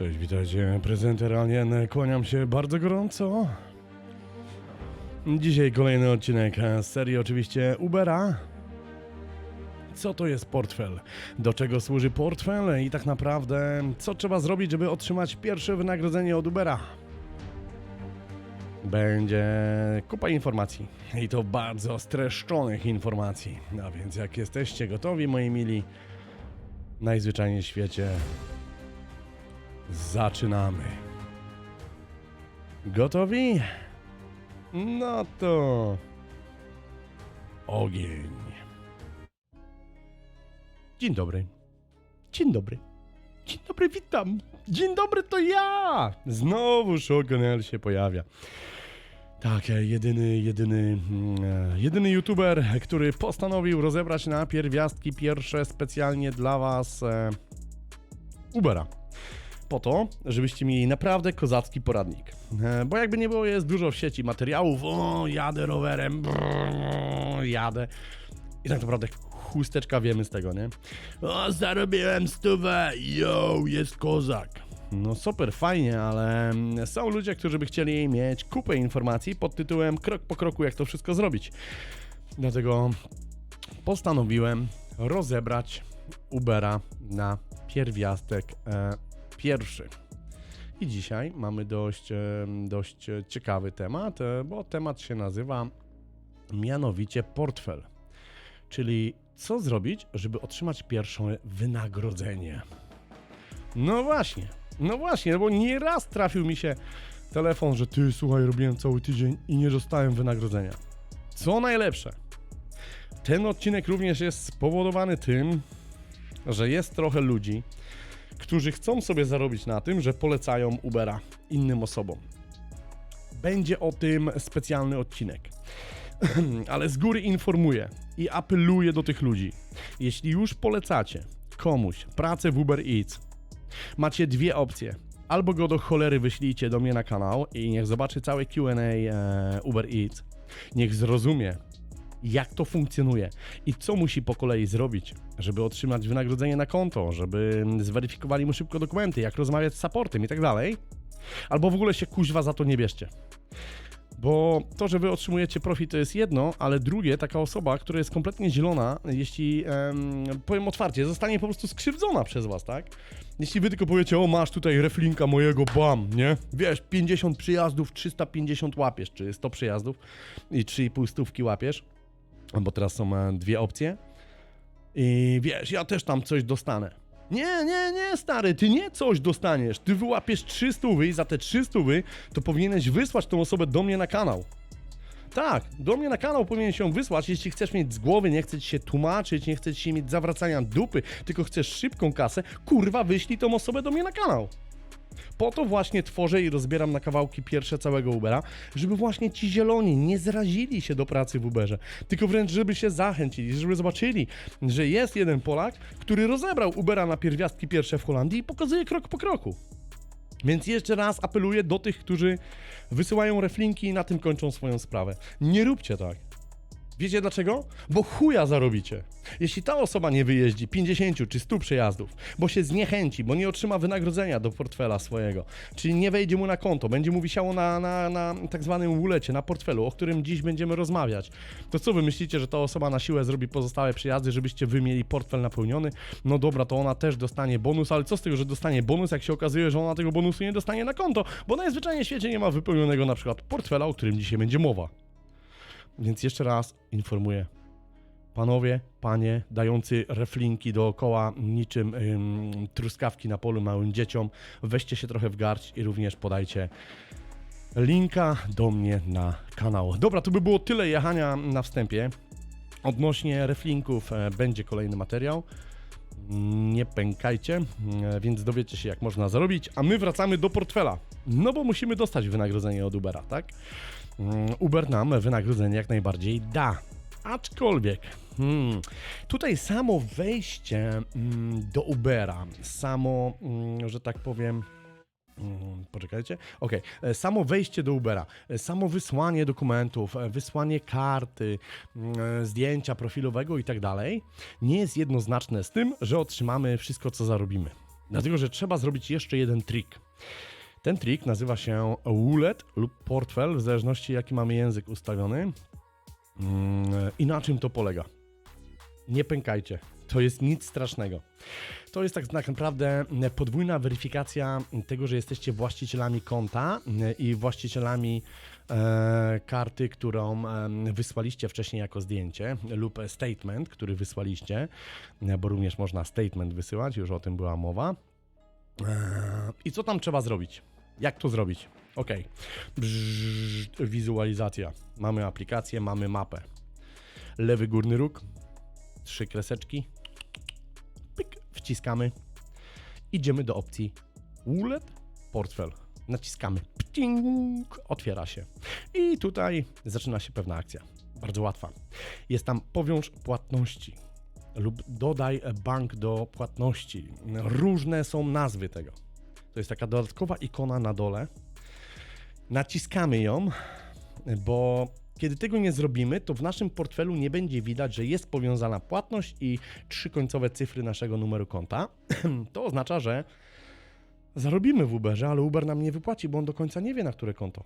Cześć, witajcie. Prezenter Alien, kłaniam się bardzo gorąco. Dzisiaj kolejny odcinek z serii oczywiście Ubera. Co to jest portfel? Do czego służy portfel i tak naprawdę co trzeba zrobić, żeby otrzymać pierwsze wynagrodzenie od Ubera? Będzie kupa informacji i to bardzo streszczonych informacji. A więc jak jesteście gotowi, moi mili, najzwyczajniej w świecie Zaczynamy. Gotowi? No to. Ogień. Dzień dobry. Dzień dobry. Dzień dobry, witam. Dzień dobry, to ja! Znowu Shogunel się pojawia. Tak, e, jedyny, jedyny, mm, e, jedyny youtuber, który postanowił rozebrać na pierwiastki pierwsze specjalnie dla was e, Ubera po to, żebyście mieli naprawdę kozacki poradnik. E, Bo jakby nie było, jest dużo w sieci materiałów. O, jadę rowerem, brrr, jadę. I tak naprawdę chusteczka wiemy z tego, nie? O, zarobiłem stówę, yo, jest kozak. No super, fajnie, ale mm, są ludzie, którzy by chcieli mieć kupę informacji pod tytułem krok po kroku, jak to wszystko zrobić. Dlatego postanowiłem rozebrać Ubera na pierwiastek e, pierwszy. I dzisiaj mamy dość, dość ciekawy temat, e, bo temat się nazywa mianowicie portfel. Czyli co zrobić, żeby otrzymać pierwsze wynagrodzenie. No właśnie, no właśnie, bo nieraz trafił mi się telefon, że ty słuchaj, robiłem cały tydzień i nie dostałem wynagrodzenia. Co najlepsze, ten odcinek również jest spowodowany tym, że jest trochę ludzi, którzy chcą sobie zarobić na tym, że polecają Ubera innym osobom. Będzie o tym specjalny odcinek. Ale z góry informuję i apeluję do tych ludzi. Jeśli już polecacie komuś pracę w Uber Eats, macie dwie opcje. Albo go do cholery wyślijcie do mnie na kanał i niech zobaczy całe QA e, Uber Eats. Niech zrozumie, jak to funkcjonuje i co musi po kolei zrobić, żeby otrzymać wynagrodzenie na konto, żeby zweryfikowali mu szybko dokumenty, jak rozmawiać z supportem i tak dalej. Albo w ogóle się kuźwa za to nie bierzcie. Bo to, że wy otrzymujecie profit, to jest jedno, ale drugie, taka osoba, która jest kompletnie zielona, jeśli, em, powiem otwarcie, zostanie po prostu skrzywdzona przez was, tak? Jeśli wy tylko powiecie, o masz tutaj reflinka mojego, bam, nie? Wiesz, 50 przyjazdów, 350 łapiesz, czy 100 przyjazdów i 3,5 stówki łapiesz, bo teraz są e, dwie opcje. I wiesz, ja też tam coś dostanę. Nie, nie, nie, stary, ty nie coś dostaniesz. Ty wyłapiesz 300 i za te 300 to powinieneś wysłać tą osobę do mnie na kanał. Tak, do mnie na kanał powinien się wysłać, jeśli chcesz mieć z głowy, nie chcesz się tłumaczyć, nie chcesz się mieć zawracania dupy, tylko chcesz szybką kasę, kurwa, wyślij tą osobę do mnie na kanał. Po to właśnie tworzę i rozbieram na kawałki pierwsze całego Ubera, żeby właśnie ci zieloni nie zrazili się do pracy w Uberze, tylko wręcz żeby się zachęcili, żeby zobaczyli, że jest jeden Polak, który rozebrał Ubera na pierwiastki pierwsze w Holandii i pokazuje krok po kroku. Więc jeszcze raz apeluję do tych, którzy wysyłają reflinki i na tym kończą swoją sprawę. Nie róbcie tak. Wiecie dlaczego? Bo chuja zarobicie. Jeśli ta osoba nie wyjeździ 50 czy 100 przejazdów, bo się zniechęci, bo nie otrzyma wynagrodzenia do portfela swojego, czyli nie wejdzie mu na konto, będzie mu wisiało na, na, na tak zwanym ulecie, na portfelu, o którym dziś będziemy rozmawiać, to co wy myślicie, że ta osoba na siłę zrobi pozostałe przejazdy, żebyście wy mieli portfel napełniony? No dobra, to ona też dostanie bonus, ale co z tego, że dostanie bonus, jak się okazuje, że ona tego bonusu nie dostanie na konto, bo najzwyczajniej w świecie nie ma wypełnionego na przykład portfela, o którym dzisiaj będzie mowa. Więc jeszcze raz informuję. Panowie, panie, dający reflinki dookoła niczym ym, truskawki na polu małym dzieciom, weźcie się trochę w garść i również podajcie linka do mnie na kanał. Dobra, to by było tyle jechania na wstępie. Odnośnie reflinków e, będzie kolejny materiał. Nie pękajcie, e, więc dowiecie się, jak można zarobić. A my wracamy do portfela. No bo musimy dostać wynagrodzenie od Ubera, tak? Mm, Uber nam wynagrodzenie jak najbardziej da. Aczkolwiek, hmm, tutaj samo wejście mm, do Ubera, samo, mm, że tak powiem, Mm, Poczekajcie. Okej, e, samo wejście do Ubera, e, samo wysłanie dokumentów, e, wysłanie karty, mm, zdjęcia profilowego i tak dalej, nie jest jednoznaczne z tym, że otrzymamy wszystko, co zarobimy. Dlatego, że trzeba zrobić jeszcze jeden trik. Ten trik nazywa się wallet lub portfel, w zależności jaki mamy język ustawiony. Mm, I na czym to polega? Nie pękajcie. To jest nic strasznego. To jest tak naprawdę podwójna weryfikacja tego, że jesteście właścicielami konta i właścicielami e, karty, którą wysłaliście wcześniej jako zdjęcie, lub statement, który wysłaliście, bo również można statement wysyłać, już o tym była mowa. E, I co tam trzeba zrobić? Jak to zrobić? Ok. Brzz, wizualizacja. Mamy aplikację, mamy mapę. Lewy górny róg, trzy kreseczki, pyk, wciskamy, idziemy do opcji Wallet, portfel, naciskamy, pting, otwiera się i tutaj zaczyna się pewna akcja, bardzo łatwa. Jest tam powiąż płatności lub dodaj bank do płatności. Różne są nazwy tego. To jest taka dodatkowa ikona na dole. Naciskamy ją, bo kiedy tego nie zrobimy, to w naszym portfelu nie będzie widać, że jest powiązana płatność i trzy końcowe cyfry naszego numeru konta. To oznacza, że zarobimy w Uberze, ale Uber nam nie wypłaci, bo on do końca nie wie, na które konto.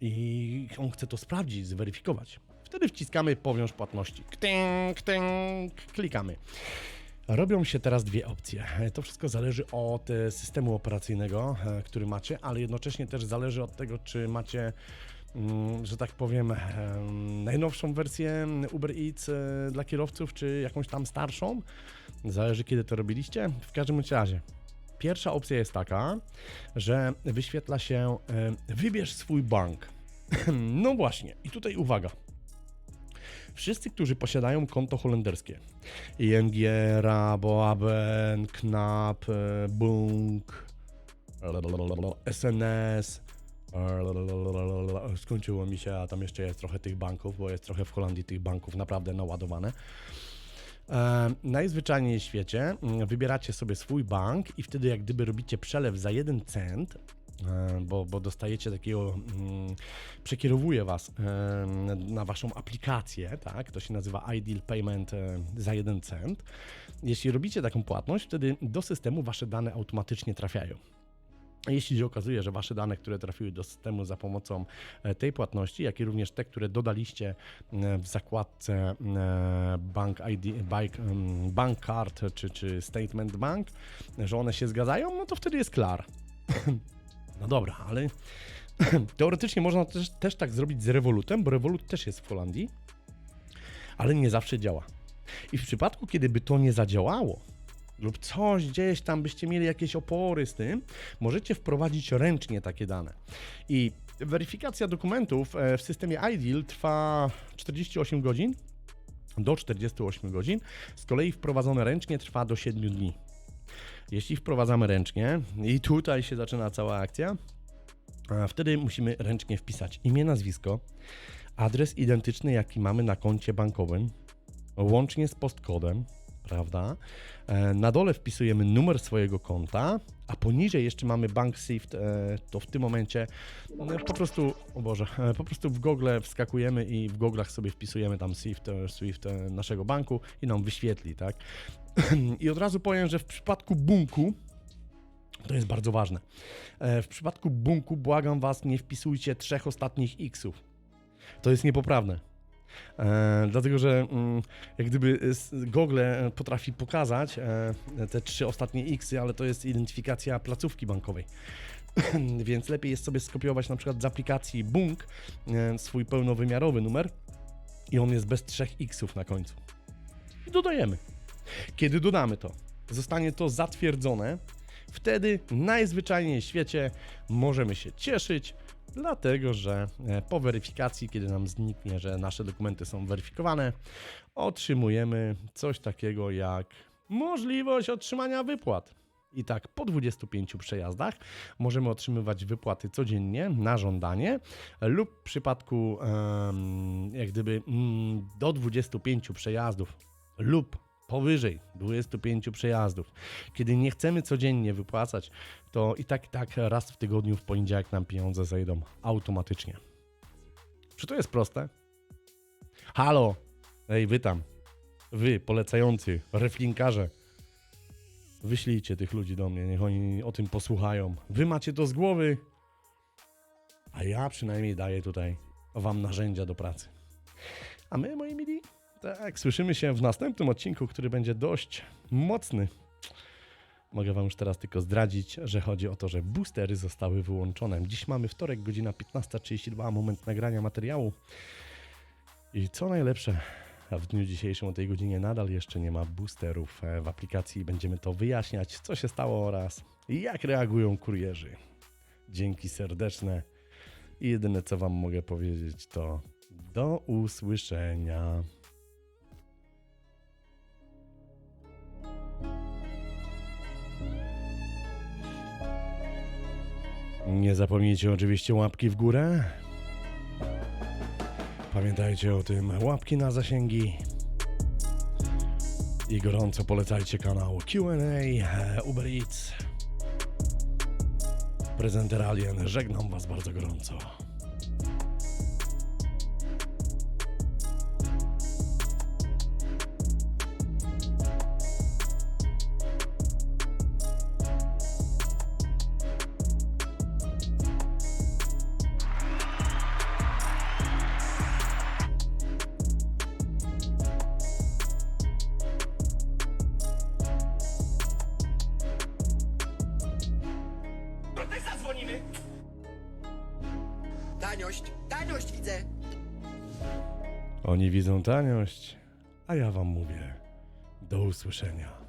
I on chce to sprawdzić, zweryfikować. Wtedy wciskamy powiąż płatności. Ktęk, ktęk, klikamy. Robią się teraz dwie opcje. To wszystko zależy od e, systemu operacyjnego, e, który macie, ale jednocześnie też zależy od tego, czy macie mm, że tak powiem, em, najnowszą wersję Uber Eats e, dla kierowców, czy jakąś tam starszą. Zależy, kiedy to robiliście. W każdym razie. Pierwsza opcja jest taka, że wyświetla się e, wybierz swój bank. No właśnie, i tutaj uwaga. Wszyscy, którzy posiadają konto holenderskie, ING, Raboaben, Knap, e, Bunk, SNS, skończyło mi się, a tam jeszcze jest trochę tych banków, bo jest trochę w Holandii tych banków naprawdę naładowane. E, najzwyczajniej w świecie mm, wybieracie sobie swój bank i wtedy jak gdyby robicie przelew za jeden cent, bo, bo dostajecie takiego, mm, przekierowuje was e, na waszą aplikację, tak, to się nazywa Ideal Payment e, za jeden cent. Jeśli robicie taką płatność, wtedy do systemu wasze dane automatycznie trafiają. Jeśli się okazuje, że wasze dane, które trafiły do systemu za pomocą e, tej płatności, jak i również te, które dodaliście e, w zakładce e, Bank ID, bank, bank Card czy, czy Statement Bank, że one się zgadzają, no to wtedy jest klar. No dobra, ale teoretycznie można też, też tak zrobić z Revolutem, bo Revolut też jest w Holandii, ale nie zawsze działa. I w przypadku, kiedy by to nie zadziałało, lub coś gdzieś tam byście mieli jakieś opory z tym, możecie wprowadzić ręcznie takie dane. I weryfikacja dokumentów e, w systemie iDeal trwa 48 godzin do 48 godzin, z kolei wprowadzone ręcznie trwa do 7 dni. Jeśli wprowadzamy ręcznie, i tutaj się zaczyna cała akcja, wtedy musimy ręcznie wpisać imię, nazwisko, adres identyczny, jaki mamy na koncie bankowym, łącznie z postkodem, prawda? E, Na dole wpisujemy numer swojego konta, a poniżej jeszcze mamy bank Swift, e, to w tym momencie no, po prostu, o Boże, e, po prostu w Google wskakujemy i w Google'ach sobie wpisujemy tam Swift, e, Swift naszego banku i nam wyświetli, tak? I od razu powiem, że w przypadku bunku to jest bardzo ważne. W przypadku bunku błagam Was, nie wpisujcie trzech ostatnich xów. To jest niepoprawne. E, dlatego, że mm, jak gdyby s- Google e, potrafi pokazać e, te trzy ostatnie xy, ale to jest identyfikacja placówki bankowej. Więc lepiej jest sobie skopiować na przykład z aplikacji Bunk e, swój pełnowymiarowy numer i on jest bez trzech xów na końcu. I dodajemy. Kiedy dodamy to, zostanie to zatwierdzone, wtedy najzwyczajniej w świecie możemy się cieszyć, dlatego że e, po weryfikacji, kiedy nam zniknie, że nasze dokumenty są weryfikowane, otrzymujemy coś takiego jak możliwość otrzymania wypłat. I tak po 25 przejazdach możemy otrzymywać wypłaty codziennie na żądanie lub w przypadku jak gdyby mm, do 25 przejazdów lub powyżej 25 przejazdów. Kiedy nie chcemy codziennie wypłacać, to i tak, i tak raz w tygodniu w poniedziałek nam pieniądze zejdą automatycznie. Czy to jest proste? Halo! Ej, wy tam. Wy, polecający, reflinkarze. Wyślijcie tych ludzi do mnie, niech oni o tym posłuchają. Wy macie to z głowy, a ja przynajmniej daję tutaj wam narzędzia do pracy. A my, moi tak, słyszymy się w następnym odcinku, który będzie dość mocny. Mogę wam już teraz tylko zdradzić, że chodzi o to, że boostery zostały wyłączone. Dziś mamy wtorek, godzina 15.32, moment nagrania materiału. I co najlepsze, w dniu dzisiejszym o tej godzinie nadal jeszcze nie ma boosterów e, w aplikacji. Będziemy to wyjaśniać, co się stało oraz jak reagują kurierzy. Dzięki serdeczne. I jedyne co wam mogę powiedzieć to do usłyszenia. Nie zapomnijcie oczywiście łapki w górę. Pamiętajcie o tym, łapki na zasięgi. I gorąco polecajcie kanał QA e, Uber Eats. Prezenter Alien, żegnam Was bardzo gorąco. Taniość, taniość widzę. Oni widzą taniość, a ja Wam mówię do usłyszenia.